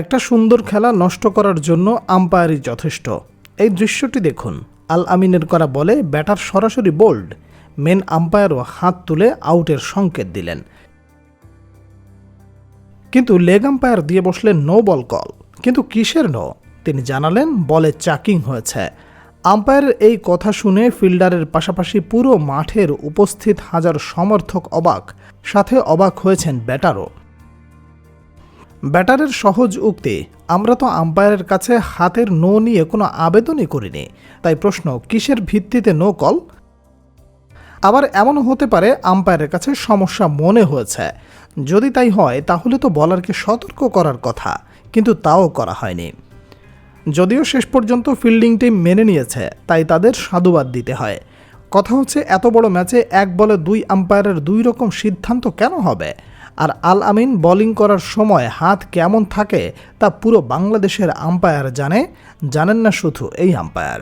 একটা সুন্দর খেলা নষ্ট করার জন্য আম্পায়ারই যথেষ্ট। এই দৃশ্যটি দেখুন। আল আমিনের করা বলে ব্যাটার সরাসরি বোল্ড মেন আম্পায়ারও হাত তুলে আউটের সংকেত দিলেন। কিন্তু লেগ আম্পায়ার দিয়ে বসলেন নো বল কল কিন্তু কিসের নো তিনি জানালেন, বলে চাকিং হয়েছে। আম্পায়ারের এই কথা শুনে ফিল্ডারের পাশাপাশি পুরো মাঠের উপস্থিত হাজার সমর্থক অবাক। সাথে অবাক হয়েছেন ব্যাটারও। ব্যাটারের সহজ উক্তি, আমরা তো আম্পায়ারের কাছে হাতের নো নিয়ে কোনো আবেদনই করিনি। তাই প্রশ্ন, কিসের ভিত্তিতে নো কল? আবার এমনও হতে পারে, আম্পায়ারের কাছে সমস্যা মনে হয়েছে। যদি তাই হয়, তাহলে তো বলারকে সতর্ক করার কথা, কিন্তু তাও করা হয়নি। যদিও শেষ পর্যন্ত ফিল্ডিং টিম মেনে নিয়েছে, তাই তাদের সাধুবাদ দিতে হয়। কথা হচ্ছে, এত বড় ম্যাচে এক বলে দুই আম্পায়ারের দুই রকম সিদ্ধান্ত কেন হবে? আর আল আমিন বোলিং করার সময় হাত কেমন থাকে তা পুরো বাংলাদেশের আম্পায়ার জানে, জানেন না শুধু এই আম্পায়ার